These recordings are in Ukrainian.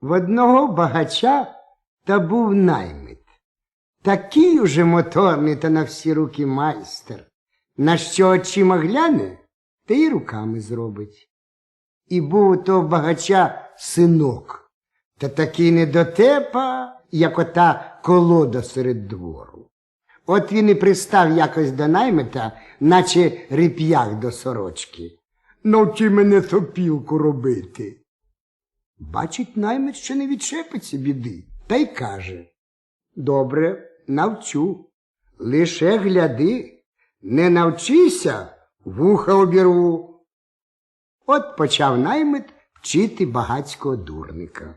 В одного багача та був наймит. Такий уже моторний та на всі руки майстер. На що очима гляне, та й руками зробить. І був у того багача синок, та такий недотепа, як ота колода серед двору. От він і пристав якось до наймита, наче реп'ях до сорочки. Навчи мене сопілку робити. Бачить наймит, що не відчепиться біди, та й каже Добре, навчу. Лише гляди, не навчися, вуха обірву. От почав наймит вчити багацького дурника.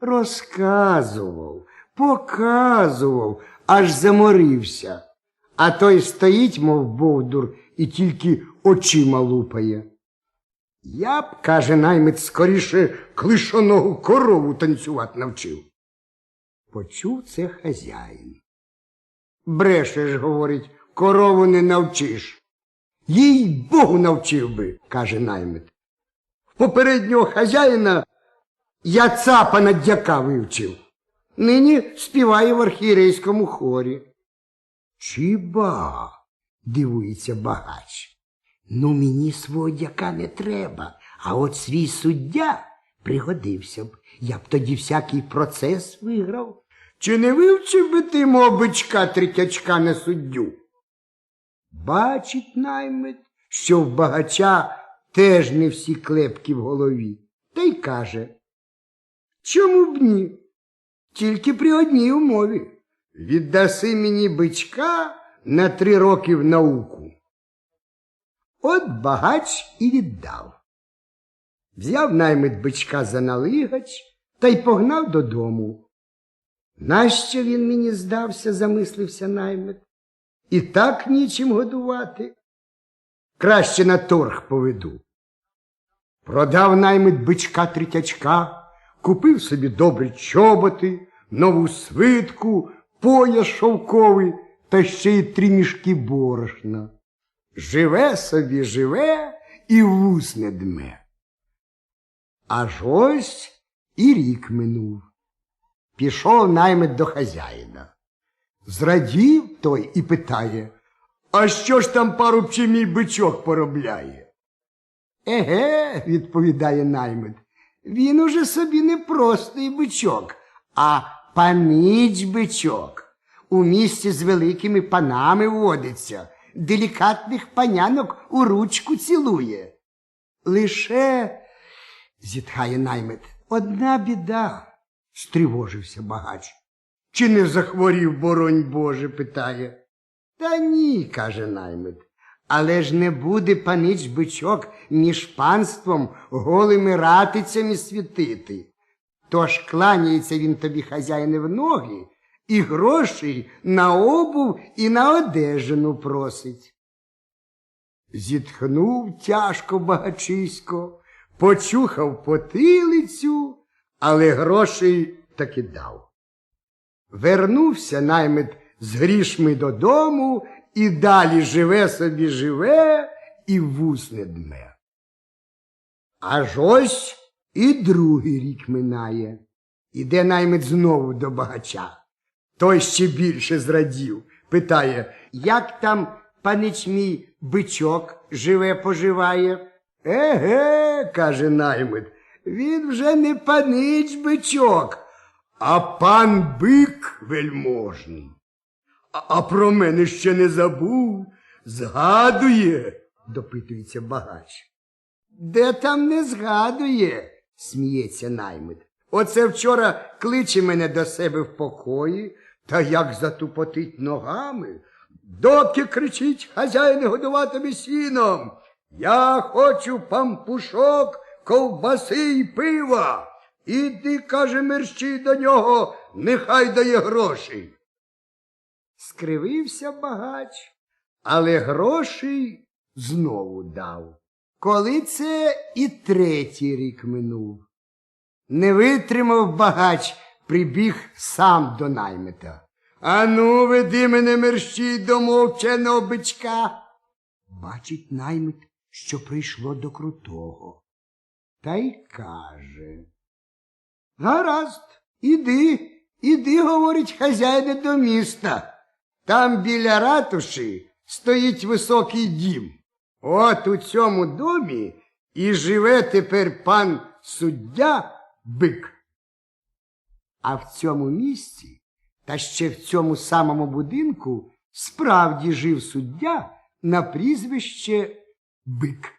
Розказував, показував, аж заморився. А той стоїть, мов бовдур, і тільки очима лупає. Я б, каже наймит, скоріше клишоного корову танцювати навчив. Почув це хазяїн. Брешеш, говорить, корову не навчиш. Їй Богу навчив би, каже наймит. В Попереднього хазяїна я цапа на дяка вивчив. Нині співає в архієрейському хорі. Чіба? дивується багач. Ну, мені свого дяка не треба, а от свій суддя пригодився б. Я б тоді всякий процес виграв. Чи не вивчив би ти мого бичка третячка на суддю? Бачить наймит, що в багача теж не всі клепки в голові, та й каже. Чому б ні? Тільки при одній умові. Віддаси мені бичка на три роки в науку. От багач і віддав. Взяв наймит бичка за налигач та й погнав додому. Нащо він мені здався, замислився наймит. І так нічим годувати. Краще на торг поведу. Продав наймит бичка третячка, купив собі добрі чоботи, нову свитку, пояс шовковий та ще й три мішки борошна. Живе собі, живе і вус не дме. Аж ось і рік минув. Пішов наймит до хазяїна. Зрадів той і питає, а що ж там парубче мій бичок поробляє? Еге, відповідає наймит, він уже собі не простий бичок, а паніч бичок. У місті з великими панами водиться, делікатних панянок у ручку цілує. Лише, зітхає наймит, одна біда, стривожився багач. Чи не захворів, боронь Боже, питає. Та ні, каже наймит. Але ж не буде панич бичок між панством голими ратицями світити. Тож кланяється він тобі, хазяїне, в ноги, і грошей на обув і на одежину просить. Зітхнув тяжко багачисько, почухав потилицю, але грошей таки дав. Вернувся наймит з грішми додому і далі живе собі живе і вус не дме. Аж ось і другий рік минає. Іде наймит знову до багача. Той ще більше зрадів, питає, як там панич мій бичок живе поживає? Еге, каже наймит, він вже не панич бичок, а пан бик вельможний. А, а про мене ще не забув, згадує, допитується багач. Де там не згадує, сміється наймит. Оце вчора кличе мене до себе в покої, та як затупотить ногами, доки кричить хазяїн годуватиме сіном. Я хочу пампушок, ковбаси й пива. Іди, каже, мерщій до нього, нехай дає грошей. Скривився багач, але грошей знову дав. Коли це і третій рік минув. Не витримав багач, прибіг сам до наймита. Ану, веди мене мерщій до мовченого бичка. Бачить наймит, що прийшло до крутого. Та й каже. Гаразд, іди, іди, говорить хазяїне до міста. Там біля ратуші стоїть високий дім. От у цьому домі і живе тепер пан суддя бик. А в цьому місці, та ще в цьому самому будинку, справді жив суддя на прізвище Бик.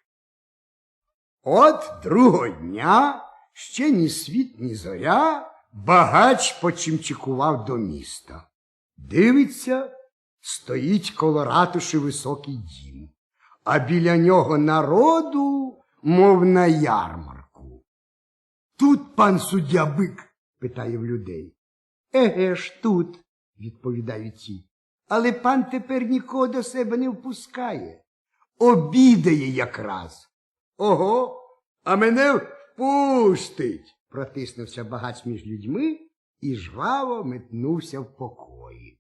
От другого дня, ще ні світ, ні зоря, багач почимчикував до міста. Дивиться, стоїть коло ратуші високий дім, а біля нього народу, мов на ярмарку. Тут пан суддя бик? питає в людей. Еге ж тут, відповідають ті. Але пан тепер нікого до себе не впускає. Обідає якраз. Ого, а мене впустить. протиснувся багач між людьми і жваво метнувся в покої.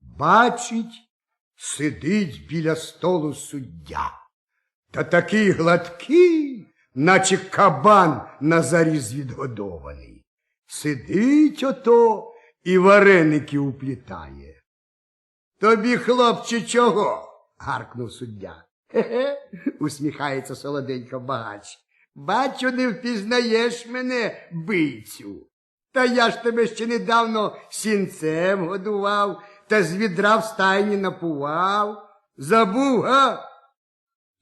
Бачить, сидить біля столу суддя. Та такий гладкий, наче кабан на заріз відгодований. Сидить ото і вареники уплітає. Тобі, хлопче, чого? гаркнув суддя. Хе-хе, усміхається солоденько багач. Бачу, не впізнаєш мене, бийцю. Та я ж тебе ще недавно сінцем годував та з відра в стайні напував. Забув, га?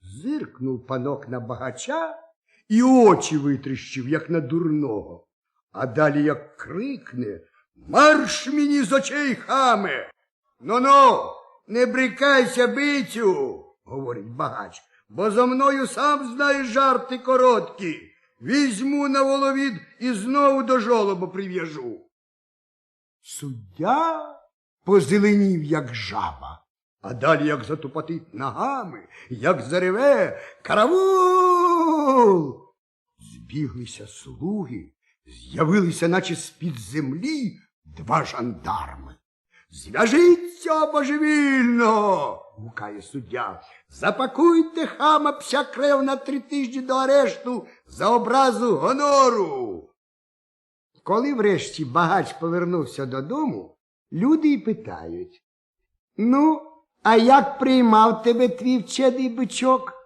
Зиркнув панок на багача і очі витріщив, як на дурного. А далі як крикне Марш мені з очей, хаме. Ну-ну, не брикайся, бицю, говорить багач, бо зо мною сам знаєш жарти короткі. Візьму на воловід і знову до жолоба прив'яжу. Суддя позеленів, як жаба, а далі як затупотить ногами, як зареве караул. Збіглися слуги, з'явилися, наче з-під землі, два жандарми. Зв'яжіться божевільно, гукає суддя. Запакуйте хама пся крев на три тижні до арешту за образу гонору. Коли врешті багач повернувся додому, люди й питають. Ну, а як приймав тебе твій вчений бичок?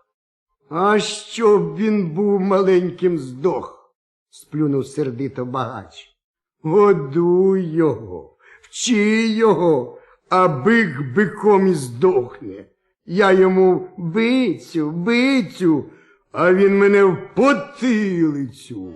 А щоб він був маленьким здох, сплюнув сердито багач. Годуй його, вчи його, а бик биком і здохне. Я йому бицю, бицю, а він мене в потилицю.